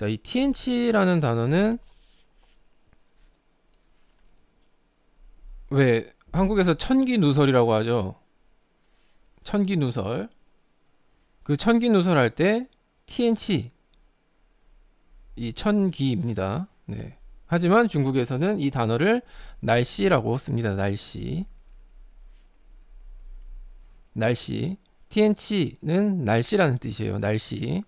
자, 이 TNC라는 단어는 왜 한국에서 천기 누설이라고 하죠? 천기 누설. 그 천기 누설 할 때 TNC 이 천기입니다. 네. 하지만 중국에서는 이 단어를 날씨라고 씁니다. 날씨. 날씨. TNC는 날씨라는 뜻이에요. 날씨.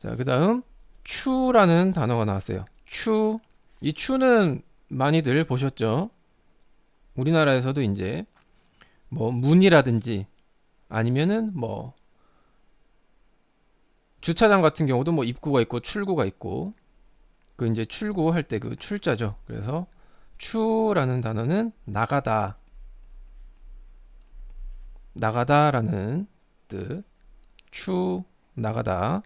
자, 그 다음, 추라는 단어가 나왔어요. 추. 이 추는 많이들 보셨죠? 우리나라에서도 이제, 뭐, 문이라든지, 아니면은 뭐, 주차장 같은 경우도 뭐 입구가 있고 출구가 있고, 그 이제 출구할 때 그 출자죠. 그래서, 추라는 단어는 나가다, 나가다라는 뜻. 추, 나가다.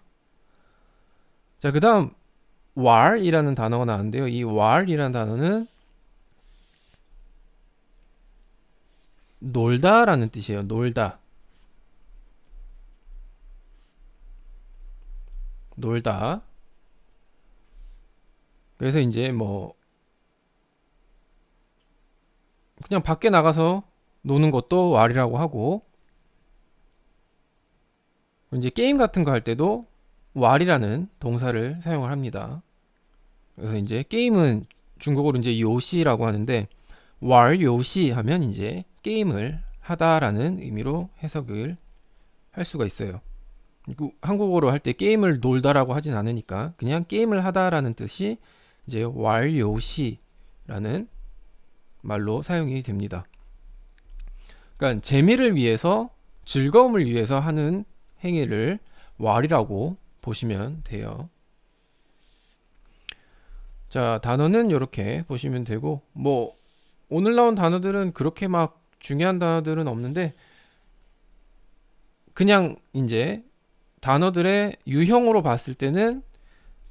자, 그 다음, war이라는 단어가 나왔는데요. 이 war이라는 단어는 놀다라는 뜻이에요. 놀다. 놀다. 그래서 이제 뭐, 그냥 밖에 나가서 노는 것도 war이라고 하고, 이제 게임 같은 거 할 때도 war이라는 동사를 사용을 합니다. 그래서 이제 게임은 중국어로 이제 요시라고 하는데 war 요시 하면 이제 게임을 하다라는 의미로 해석을 할 수가 있어요. 그리고 한국어로 할 때 게임을 놀다라고 하진 않으니까 그냥 게임을 하다라는 뜻이 이제 war 요시라는 말로 사용이 됩니다. 그러니까 재미를 위해서 즐거움을 위해서 하는 행위를 war이라고 보시면 돼요. 자, 단어는 이렇게 보시면 되고, 뭐, 오늘 나온 단어들은 그렇게 막 중요한 단어들은 없는데, 그냥 이제 단어들의 유형으로 봤을 때는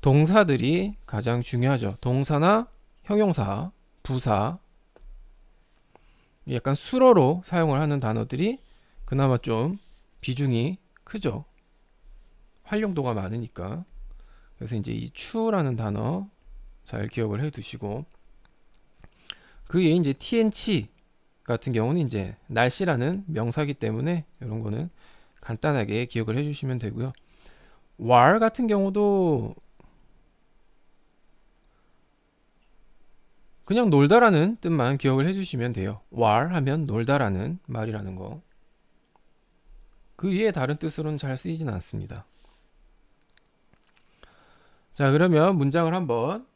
동사들이 가장 중요하죠. 동사나 형용사, 부사, 약간 수로로 사용을 하는 단어들이 그나마 좀 비중이 크죠. 활용도가 많으니까. 그래서 이제 이 추라는 단어 잘 기억을 해 두시고 그 외에 이제 TNC 같은 경우는 이제 날씨라는 명사기 때문에 이런 거는 간단하게 기억을 해 주시면 되고요. war 같은 경우도 그냥 놀다라는 뜻만 기억을 해 주시면 돼요. war 하면 놀다라는 말이라는 거. 그 위에 다른 뜻으로는 잘 쓰이진 않습니다. 자, 그러면 문장을 한번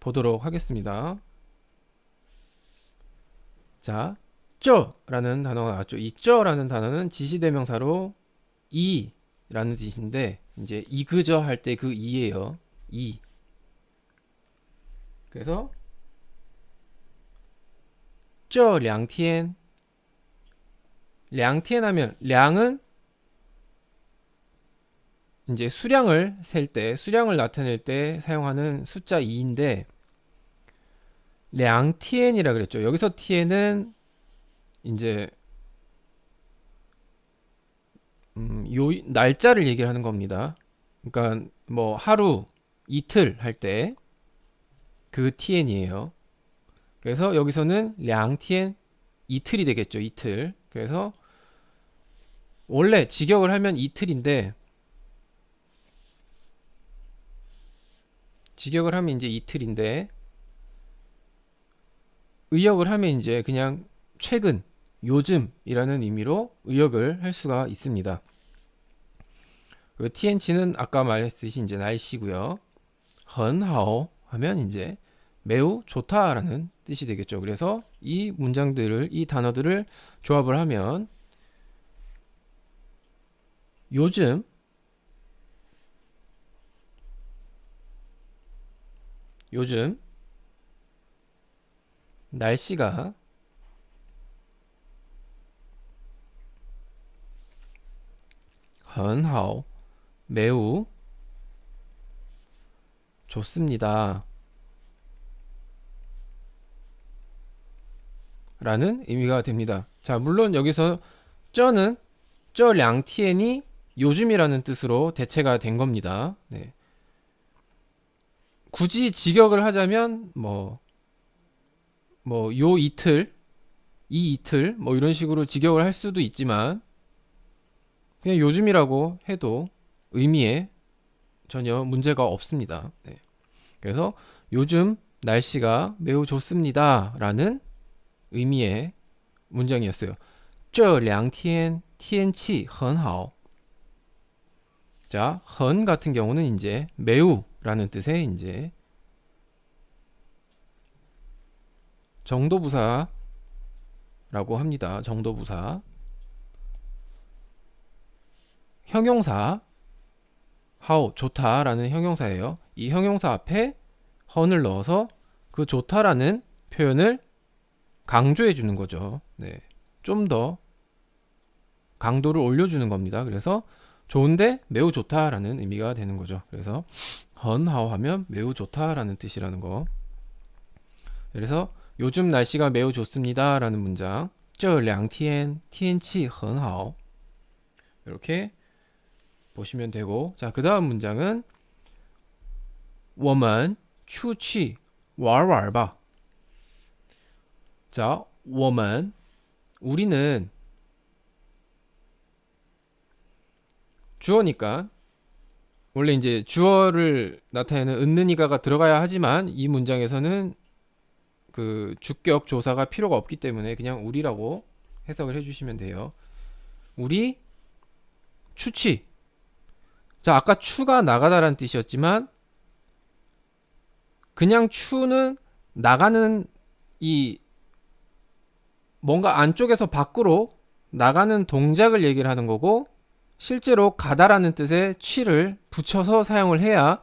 보도록 하겠습니다. 자, 쪄라는 단어가 나왔죠. 이 쪄라는 단어는 지시대명사로 이라는 뜻인데 이제 이그저 할 때 그 이예요. 이. 그래서 쪄 량티엔 량티엔 하면 량은 이제 수량을 셀 때, 수량을 나타낼 때 사용하는 숫자 2인데 량티엔이라 그랬죠. 여기서 티엔은 이제 음, 요 날짜를 얘기를 하는 겁니다. 그러니까 뭐 하루, 이틀 할 때그 티엔이에요. 그래서 여기서는 량티엔 이틀이 되겠죠. 이틀. 그래서 원래 직역을 하면 이틀인데 직역을 하면 이제 이틀인데 의역을 하면 이제 그냥 최근, 요즘이라는 의미로 의역을 할 수가 있습니다. 그 TNC는 아까 말했듯이 이제 날씨고요. 很好 하면 이제 매우 좋다라는 뜻이 되겠죠. 그래서 이 문장들을 이 단어들을 조합을 하면 요즘 요즘 날씨가 헌하오 매우 좋습니다. 라는 의미가 됩니다. 자, 물론 여기서 쩌는 쩌 량티엔이 요즘이라는 뜻으로 대체가 된 겁니다. 네. 굳이 직역을 하자면 뭐 뭐 요 이틀 이 이틀 뭐 이런 식으로 직역을 할 수도 있지만 그냥 요즘이라고 해도 의미에 전혀 문제가 없습니다. 네. 그래서 요즘 날씨가 매우 좋습니다. 라는 의미의 문장이었어요. 这两天天气很好. 자, 很 같은 경우는 이제 매우 라는 뜻의 이제 정도부사라고 합니다. 정도부사. 형용사 how 좋다라는 형용사예요. 이 형용사 앞에 헌을 넣어서 그 좋다라는 표현을 강조해 주는 거죠. 네. 좀 더 강도를 올려주는 겁니다. 그래서 좋은데 매우 좋다라는 의미가 되는 거죠. 그래서 헌하오 하면 매우 좋다라는 뜻이라는 거. 그래서 요즘 날씨가 매우 좋습니다라는 문장. 这两天天气很好. 이렇게 보시면 되고 자, 그다음 문장은 我们出去玩玩吧. 자, 我们 우리는 주어니까 원래 이제 주어를 나타내는 은는이가가 들어가야 하지만 이 문장에서는 그 주격 조사가 필요가 없기 때문에 그냥 우리라고 해석을 해주시면 돼요. 우리 추치. 자, 아까 추가 나가다라는 뜻이었지만 그냥 추는 나가는 이 뭔가 안쪽에서 밖으로 나가는 동작을 얘기를 하는 거고 실제로 가다라는 뜻의 취를 붙여서 사용을 해야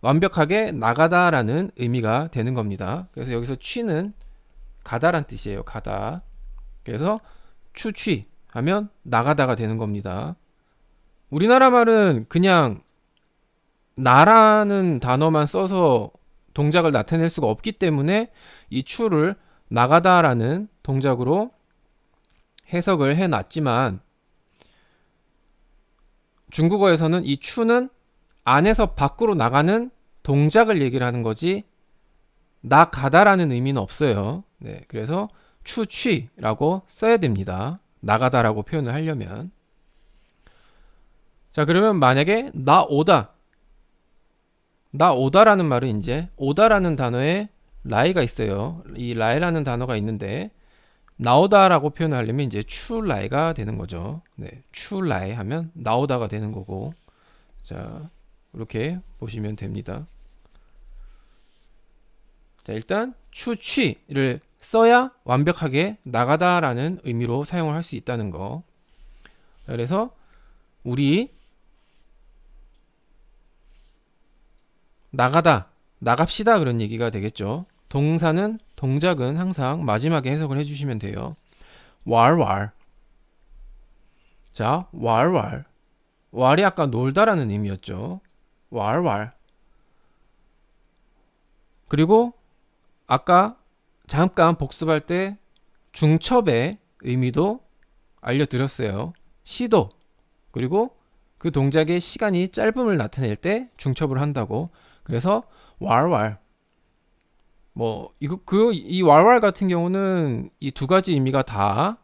완벽하게 나가다라는 의미가 되는 겁니다. 그래서 여기서 취는 가다란 뜻이에요. 가다. 그래서 추취 하면 나가다가 되는 겁니다. 우리나라 말은 그냥 나라는 단어만 써서 동작을 나타낼 수가 없기 때문에 이 추를 나가다라는 동작으로 해석을 해 놨지만 중국어에서는 이 추는 안에서 밖으로 나가는 동작을 얘기를 하는 거지 나가다라는 의미는 없어요. 네, 그래서 추취라고 써야 됩니다. 나가다라고 표현을 하려면 자 그러면 만약에 나 오다 나 오다라는 말은 이제 오다라는 단어에 라이가 있어요. 이 라이라는 단어가 있는데 나오다라고 표현하려면 이제 출라이가 되는 거죠. 네, 출라이 하면 나오다가 되는 거고. 자, 이렇게 보시면 됩니다. 자, 일단 추취를 써야 완벽하게 나가다라는 의미로 사용을 할 수 있다는 거. 그래서 우리 나가다, 나갑시다 그런 얘기가 되겠죠. 동사는 동작은 항상 마지막에 해석을 해주시면 돼요. 왈왈. 자, 왈왈. 왈이 아까 놀다라는 의미였죠. 왈왈. 그리고 아까 잠깐 복습할 때 중첩의 의미도 알려드렸어요. 시도. 그리고 그 동작의 시간이 짧음을 나타낼 때 중첩을 한다고. 그래서 왈왈. 뭐 이거 그 이 왈왈 같은 경우는 이 두 가지 의미가 다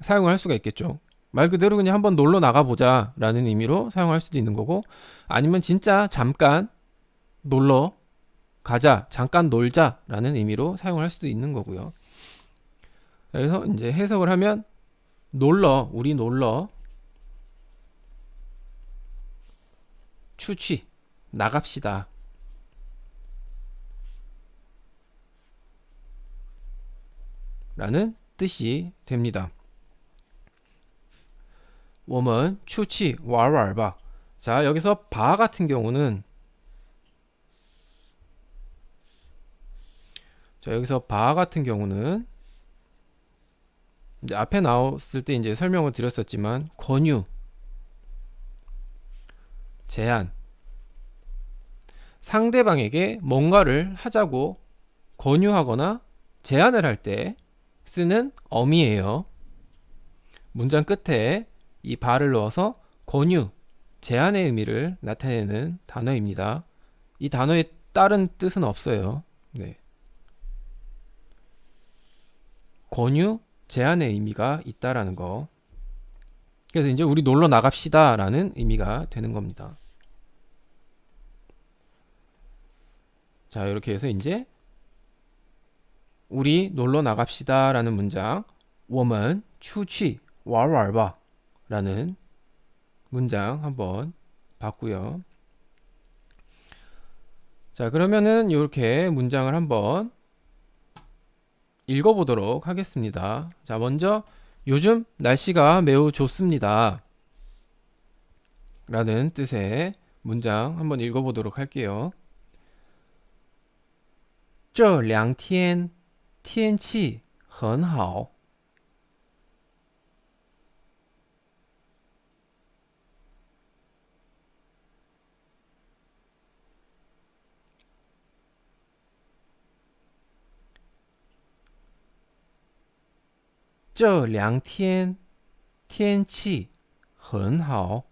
사용을 할 수가 있겠죠. 말 그대로 그냥 한번 놀러 나가 보자 라는 의미로 사용할 수도 있는 거고 아니면 진짜 잠깐 놀러 가자, 잠깐 놀자 라는 의미로 사용할 수도 있는 거고요. 그래서 이제 해석을 하면 놀러, 우리 놀러 추취 나갑시다. 라는 뜻이 됩니다. 我们 추치 왈왈바 자 여기서 바 같은 경우는 자 여기서 바 같은 경우는 이제 앞에 나왔을 때 이제 설명을 드렸었지만 권유 제한 상대방에게 뭔가를 하자고 권유하거나 제안을 할 때 쓰는 어미예요. 문장 끝에 이 바를 넣어서 권유, 제한의 의미를 나타내는 단어입니다. 이 단어에 다른 뜻은 없어요. 네. 권유, 제한의 의미가 있다라는 거. 그래서 이제 우리 놀러 나갑시다 라는 의미가 되는 겁니다. 자, 이렇게 해서 이제 우리 놀러 나갑시다라는 문장 我们出去玩玩吧라는 문장 한번 봤고요. 자, 그러면은 이렇게 문장을 한번 읽어보도록 하겠습니다. 자, 먼저 요즘 날씨가 매우 좋습니다. 라는 뜻의 문장 한번 읽어보도록 할게요. 这两天 天气很好。这两天天气很好。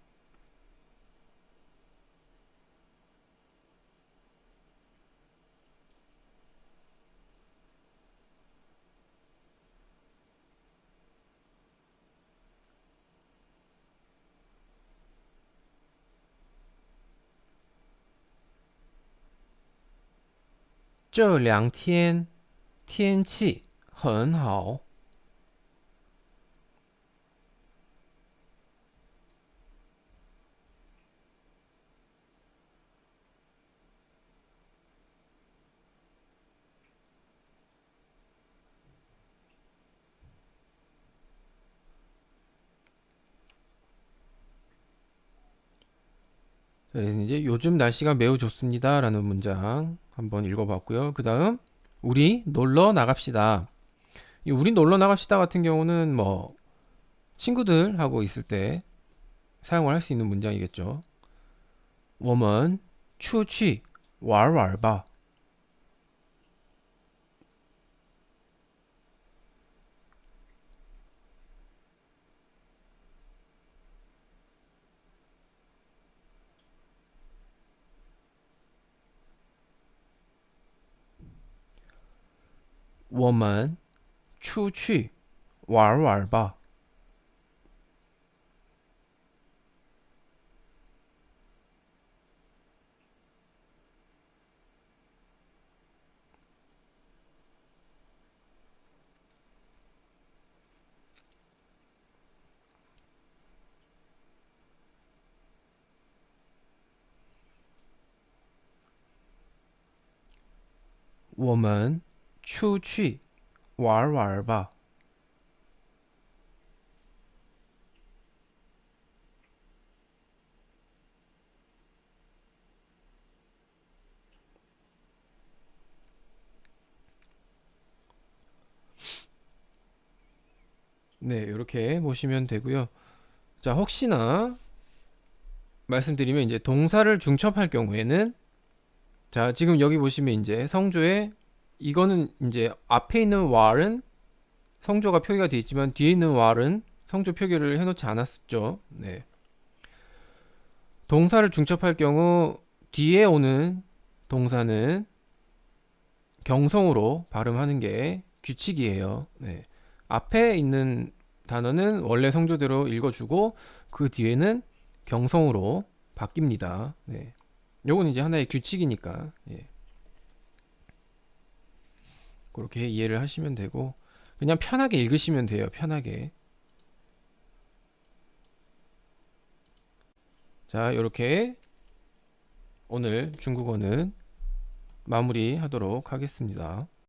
这两天天气很好。 그래서 이제 요즘 날씨가 매우 좋습니다라는 문장 한번 읽어봤고요. 그 다음 우리 놀러 나갑시다. 이 우리 놀러 나갑시다 같은 경우는 뭐 친구들하고 있을 때 사용을 할 수 있는 문장이겠죠. 我们出去玩玩吧. 我们出去玩玩吧.我们 추취 왈왈바 네, 이렇게 보시면 되고요. 자, 혹시나 말씀드리면 이제 동사를 중첩할 경우에는 자, 지금 여기 보시면 이제 성조의 이거는 이제 앞에 있는 war은 성조가 표기가 되어 있지만 뒤에 있는 war은 성조 표기를 해놓지 않았죠. 네. 동사를 중첩할 경우 뒤에 오는 동사는 경성으로 발음하는 게 규칙이에요. 네. 앞에 있는 단어는 원래 성조대로 읽어주고 그 뒤에는 경성으로 바뀝니다. 네. 요건 이제 하나의 규칙이니까. 예. 그렇게 이해를 하시면 되고 그냥 편하게 읽으시면 돼요. 편하게. 자, 이렇게 오늘 중국어는 마무리하도록 하겠습니다.